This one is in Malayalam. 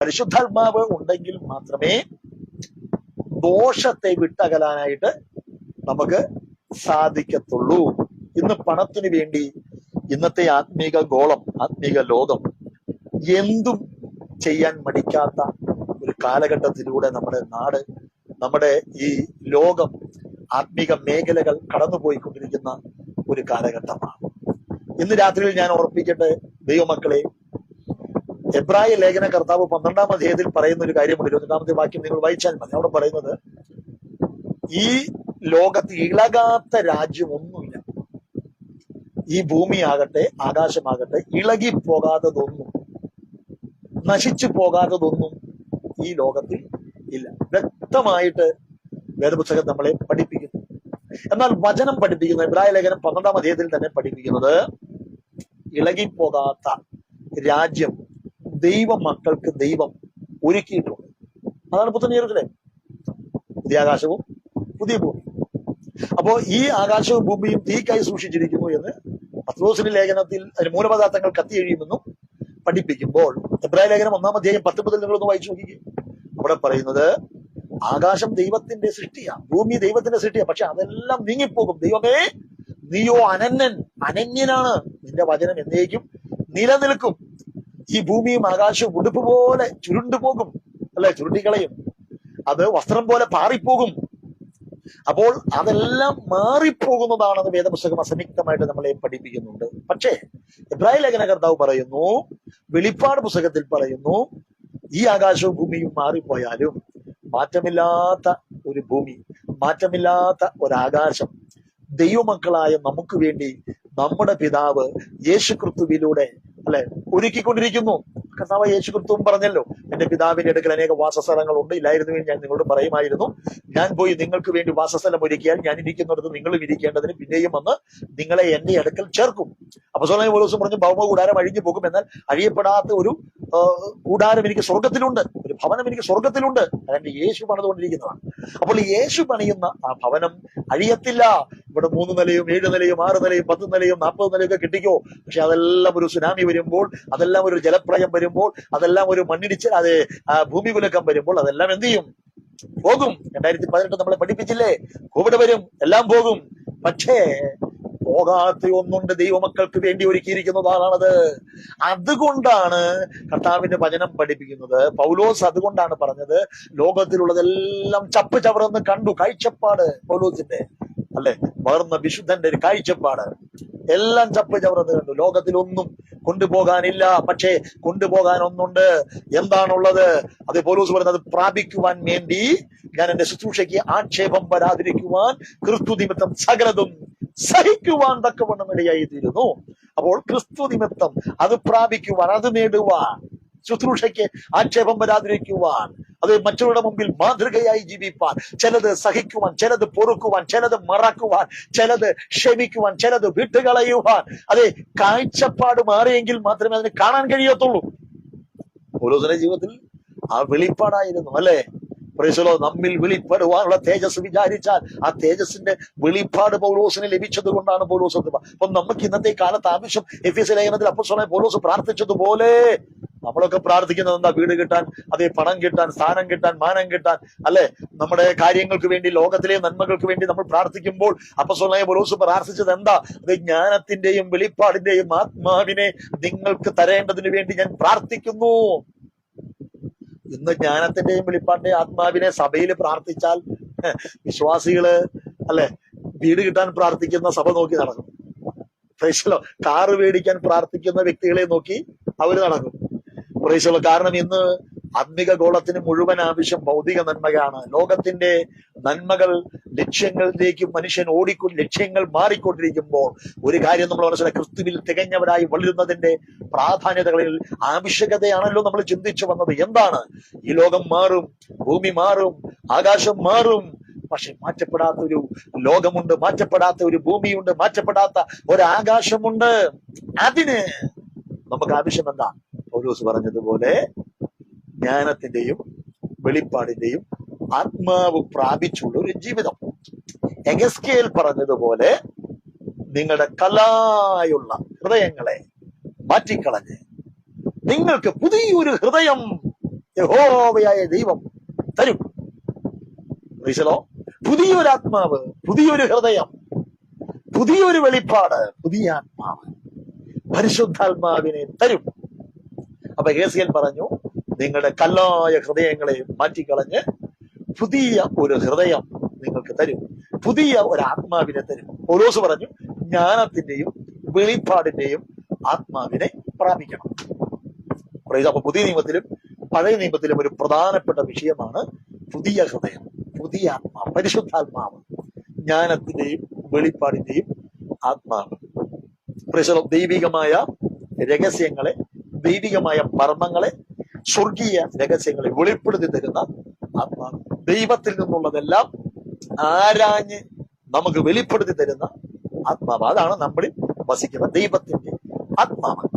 പരിശുദ്ധാത്മാവ് ഉണ്ടെങ്കിൽ മാത്രമേ ദോഷത്തെ വിട്ടകലാനായിട്ട് നമുക്ക് സാധിക്കത്തുള്ളൂ. ഇന്ന് പണത്തിന് വേണ്ടി ഇന്നത്തെ ആത്മീക ഗോളം ആത്മീക ലോകം എന്തും ചെയ്യാൻ മടിക്കാത്ത ഒരു കാലഘട്ടത്തിലൂടെ നമ്മുടെ നാട് നമ്മുടെ ഈ ലോകം ആത്മീക മേഖലകൾ കടന്നുപോയിക്കൊണ്ടിരിക്കുന്ന ഒരു കാലഘട്ടമാണ്. ഇന്ന് രാത്രിയിൽ ഞാൻ ഓർപ്പിക്കട്ടെ ദൈവമക്കളെ എബ്രായ ലേഖന കർത്താവ് പന്ത്രണ്ടാം അധ്യായത്തിൽ പറയുന്ന ഒരു കാര്യമുണ്ട് ഇരുപത്തിരണ്ടാമത്തെ വാക്യം നിങ്ങൾ വായിച്ചാൽ മതി. അവിടെ പറയുന്നത് ഈ ലോകത്ത് ഇളകാത്ത രാജ്യമൊന്നുമില്ല ഈ ഭൂമിയാകട്ടെ ആകാശമാകട്ടെ ഇളകി പോകാത്തതൊന്നും നശിച്ചു പോകാത്തതൊന്നും ഈ ലോകത്തിൽ ഇല്ല. വ്യക്തമായിട്ട് വേദപുസ്തകം നമ്മളെ പഠിപ്പിക്കുന്നു. എന്നാൽ വചനം പഠിപ്പിക്കുന്നു ഇബ്രാഹിം ലേഖനം പന്ത്രണ്ടാം അധ്യായത്തിൽ തന്നെ പഠിപ്പിക്കുന്നത് ഇളകിപ്പോകാത്ത രാജ്യം ദൈവ മക്കൾക്ക് ദൈവം ഒരുക്കിയിട്ടുണ്ട്. അതാണ് പുത്തൻ നിയമത്തിലെ പുതിയ ആകാശവും പുതിയ ഭൂമി അപ്പോ ഈ ആകാശവും ഭൂമിയും തീക്കായി സൂക്ഷിച്ചിരിക്കുന്നു എന്ന് പത്രോസിന്റെ ലേഖനത്തിൽ അതിന് മൂലപദാർത്ഥങ്ങൾ കത്തിയെഴിയുമെന്നും പഠിപ്പിക്കുമ്പോൾ എബ്രാഹിം ലേഖനം ഒന്നാം അധ്യായം പത്ത് മുതൽ നിങ്ങളൊന്ന് വായിച്ചു നോക്കിക്കേ. അവിടെ പറയുന്നത് ആകാശം ദൈവത്തിന്റെ സൃഷ്ടിയാണ് ഭൂമി ദൈവത്തിന്റെ സൃഷ്ടിയാണ് പക്ഷെ അതെല്ലാം നീങ്ങിപ്പോകും. ദൈവമേ നീയോ അനന്യൻ അനന്യനാണ്. നിന്റെ വചനം എന്നേക്കും നിലനിൽക്കും. ഈ ഭൂമിയും ആകാശവും ഉടുപ്പ് പോലെ ചുരുണ്ടു പോകും അല്ലെ? ചുരുട്ടിക്കളയും അത് വസ്ത്രം പോലെ പാറിപ്പോകും. അപ്പോൾ അതെല്ലാം മാറിപ്പോകുന്നതാണെന്ന് വേദപുസ്തകം അസംയുക്തമായിട്ട് നമ്മളെ പഠിപ്പിക്കുന്നുണ്ട്. പക്ഷേ ഇബ്രാഹിം ലേഖന കർത്താവ് പറയുന്നു വെളിപ്പാട് പുസ്തകത്തിൽ പറയുന്നു ഈ ആകാശവും ഭൂമിയും മാറിപ്പോയാലും മാറ്റമില്ലാത്ത ഒരു ഭൂമി മാറ്റമില്ലാത്ത ഒരാകാശം ദൈവമക്കളായ നമുക്ക് വേണ്ടി നമ്മുടെ പിതാവ് യേശു ക്രിസ്തുവിലൂടെ അല്ലെ? ഒരുക്കിക്കൊണ്ടിരിക്കുന്നു. കർത്താവ് യേശു കൃത്വം പറഞ്ഞല്ലോ എന്റെ പിതാവിന്റെ അടുക്കൽ അനേക വാസസ്ഥലങ്ങളുണ്ട്. ഇല്ലായിരുന്നുവെങ്കിൽ ഞാൻ നിങ്ങളോട് പറയുമായിരുന്നു. ഞാൻ പോയി നിങ്ങൾക്ക് വേണ്ടി വാസസ്ഥലം ഒരുക്കിയാൽ ഞാൻ ഇരിക്കുന്നിടത്ത് നിങ്ങളും ഇരിക്കേണ്ടതിന് പിന്നെയും വന്ന് നിങ്ങളെ എന്റെ അടുക്കൽ ചേർക്കും. അപ്പൊ ഒരു ദിവസം പറഞ്ഞു ഭൗമ കൂടാരം അഴിഞ്ഞു പോകും. എന്നാൽ അഴിയപ്പെടാത്ത ഒരു കൂടാരം എനിക്ക് സ്വർഗത്തിലുണ്ട് ഒരു ഭവനം എനിക്ക് സ്വർഗത്തിലുണ്ട് അതെന്റെ യേശു പണിതുകൊണ്ടിരിക്കുന്നതാണ്. അപ്പോൾ യേശു പണിയുന്ന ആ ഭവനം അഴിയത്തില്ല. ഇവിടെ മൂന്ന് നിലയും ഏഴ് നിലയും ആറ് നിലയും പത്ത് നിലയും നാൽപ്പത് നിലയും ഒക്കെ കിട്ടിക്കോ? പക്ഷെ അതെല്ലാം ഒരു സുനാമി വരുമ്പോൾ അതെല്ലാം ഒരു ജലപ്രയം വരുമ്പോൾ അതെല്ലാം ഒരു മണ്ണിടിച്ച് അത് ഭൂമി കുലക്കം വരുമ്പോൾ അതെല്ലാം എന്ത് ചെയ്യും? പോകും. രണ്ടായിരത്തി പതിനെട്ട് നമ്മളെ പഠിപ്പിച്ചില്ലേ? കോവിഡ് വരും എല്ലാം പോകും. പക്ഷേ പോകാത്ത ഒന്നുണ്ട് ദൈവമക്കൾക്ക് വേണ്ടി ഒരുക്കിയിരിക്കുന്നതാണത്. അതുകൊണ്ടാണ് കർത്താവിന്റെ വചനം പഠിപ്പിക്കുന്നത്. പൗലോസ് അതുകൊണ്ടാണ് പറഞ്ഞത്. ലോകത്തിലുള്ളതെല്ലാം ചപ്പ് ചവറന്ന് കണ്ടു. കാഴ്ചപ്പാട് പൗലോസിന്റെ അല്ലെ? വളർന്ന വിശുദ്ധന്റെ ഒരു കാഴ്ചപ്പാട്. എല്ലാം ചപ്പ് ചവറന്ന് കണ്ടു. ലോകത്തിലൊന്നും കൊണ്ടുപോകാനില്ല. പക്ഷേ കൊണ്ടുപോകാൻ ഒന്നുണ്ട് എന്താണുള്ളത്? അത് പോലീസ് പറയുന്നത് പ്രാപിക്കുവാൻ വേണ്ടി ഞാൻ എന്റെ ശുശ്രൂഷയ്ക്ക് ആക്ഷേപം വരാതിരിക്കുവാൻ ക്രിസ്തു നിമിത്തം സകലതും സഹിക്കുവാൻ തക്കവണ്ണം ഇടയായി അപ്പോൾ ക്രിസ്തു നിമിത്തം അത് പ്രാപിക്കുവാൻ അത് നേടുവാൻ ശുശ്രൂഷയ്ക്ക് ആക്ഷേപം വരാതിരിക്കുവാൻ അത് മറ്റുള്ളവരുടെ മുമ്പിൽ മാതൃകയായി ജീവിപ്പാൻ ചിലത് സഹിക്കുവാൻ ചിലത് പൊറുക്കുവാൻ ചിലത് മറക്കുവാൻ ചിലത് ക്ഷമിക്കുവാൻ ചിലത് വിട്ടുകളയുവാൻ. അതെ കാഴ്ചപ്പാട് മാറിയെങ്കിൽ മാത്രമേ അതിന് കാണാൻ കഴിയത്തുള്ളൂ. ഓരോരുത്തരുടെ ജീവിതത്തിൽ ആ വെളിപ്പാടായിരുന്നു അല്ലേ? പ്രൈസലോ നമ്മിൽ വെളിപ്പെടുവാനുള്ള തേജസ് വിചാരിച്ചാൽ ആ തേജസിന്റെ വെളിപ്പാട് പൗലോസിന് ലഭിച്ചത് കൊണ്ടാണ് പൗലോസ് അപ്പൊ നമുക്ക് ഇന്നത്തെ കാലത്ത് ആവശ്യം എഫ് എസ് ലേഖനത്തിൽ അപ്പസ്വലം പൗലോസ് പ്രാർത്ഥിച്ചതുപോലെ നമ്മളൊക്കെ പ്രാർത്ഥിക്കുന്നത് എന്താ വീട് കിട്ടാൻ അതേ പണം കിട്ടാൻ സ്ഥാനം കിട്ടാൻ മാനം കിട്ടാൻ അല്ലെ? നമ്മുടെ കാര്യങ്ങൾക്ക് വേണ്ടി ലോകത്തിലെ നന്മകൾക്ക് വേണ്ടി നമ്മൾ പ്രാർത്ഥിക്കുമ്പോൾ അപ്പൊ അപ്പസ്വലായ പൗലോസ് പ്രാർത്ഥിച്ചത് എന്താ? അത് ജ്ഞാനത്തിന്റെയും വെളിപ്പാടിന്റെയും ആത്മാവിനെ നിങ്ങൾക്ക് തരേണ്ടതിന് വേണ്ടി ഞാൻ പ്രാർത്ഥിക്കുന്നു. ഇന്ന് ജ്ഞാനത്തിന്റെയും വെളിപ്പാടിന്റെയും ആത്മാവിനെ സഭയിൽ പ്രാർത്ഥിച്ചാൽ വിശ്വാസികൾ അല്ലെ? വീട് കിട്ടാൻ പ്രാർത്ഥിക്കുന്ന സഭ നോക്കി നടക്കും. കാറ് മേടിക്കാൻ പ്രാർത്ഥിക്കുന്ന വ്യക്തികളെ നോക്കി അവർ നടക്കും. പ്രൈസലോ കാരണം ഇന്ന് ആത്മിക ഗോളത്തിന് മുഴുവൻ ആവശ്യം ഭൗതിക നന്മയാണ്. ലോകത്തിന്റെ നന്മകൾ ലക്ഷ്യങ്ങളിലേക്ക് മനുഷ്യൻ ഓടിക്കൊ ലക്ഷ്യങ്ങൾ മാറിക്കൊണ്ടിരിക്കുമ്പോൾ ഒരു കാര്യം നമ്മൾ മനസ്സിലാക്കി ക്രിസ്തുവിൽ തികഞ്ഞവരായി വളരുന്നതിന്റെ പ്രാധാന്യതകളിൽ ആവശ്യകതയാണല്ലോ നമ്മൾ ചിന്തിച്ചു വന്നത്. എന്താണ്? ഈ ലോകം മാറും ഭൂമി മാറും ആകാശം മാറും. പക്ഷെ മാറ്റപ്പെടാത്ത ഒരു ലോകമുണ്ട് മാറ്റപ്പെടാത്ത ഒരു ഭൂമിയുണ്ട് മാറ്റപ്പെടാത്ത ഒരു ആകാശമുണ്ട്. അതിന് നമുക്ക് ആവശ്യം എന്താ? പൗലോസ് പറഞ്ഞതുപോലെ ജ്ഞാനത്തിന്റെയും വെളിപ്പാടിന്റെയും ആത്മാവ് പ്രാപിച്ചുള്ള ഒരു ജീവിതം. എഗസ്കേൽ പറഞ്ഞതുപോലെ നിങ്ങളുടെ കലായുള്ള ഹൃദയങ്ങളെ മാറ്റിക്കളഞ്ഞ് നിങ്ങൾക്ക് പുതിയൊരു ഹൃദയം യഹോവയായ ദൈവം തരും. മനസ്സിലോ പുതിയൊരു ആത്മാവ് പുതിയൊരു ഹൃദയം പുതിയൊരു വെളിപ്പാട് പുതിയ ആത്മാവ് പരിശുദ്ധാത്മാവിനെ തരും. അപ്പൊ ഏസിയൻ പറഞ്ഞു നിങ്ങളുടെ കല്ലായ ഹൃദയങ്ങളെ മാറ്റിക്കളഞ്ഞ് പുതിയ ഒരു ഹൃദയം നിങ്ങൾക്ക് തരും. പുതിയ ഒരു ആത്മാവിനെ തരും. ഓരോസ് പറഞ്ഞു ജ്ഞാനത്തിന്റെയും വെളിപ്പാടിന്റെയും ആത്മാവിനെ പ്രാപിക്കണം. അപ്പൊ പുതിയ നിയമത്തിലും പഴയ നിയമത്തിലും ഒരു പ്രധാനപ്പെട്ട വിഷയമാണ് പുതിയ ഹൃദയം പുതിയ ആത്മാവ് പരിശുദ്ധാത്മാവ്. ജ്ഞാനത്തിന്റെയും വെളിപ്പാടിന്റെയും ആത്മാവ്. ദൈവികമായ രഹസ്യങ്ങളെ ദൈവികമായ മർമ്മങ്ങളെ സ്വർഗീയ രഹസ്യങ്ങളെ വെളിപ്പെടുത്തി തരുന്ന ആത്മാവ് ദൈവത്തിൽ നിന്നുള്ളതെല്ലാം ആരാഞ്ഞ് നമുക്ക് വെളിപ്പെടുത്തി തരുന്ന ആത്മാവ്. അതാണ് നമ്മളിൽ വസിക്കുന്ന ദൈവത്തിന്റെ ആത്മാവ്.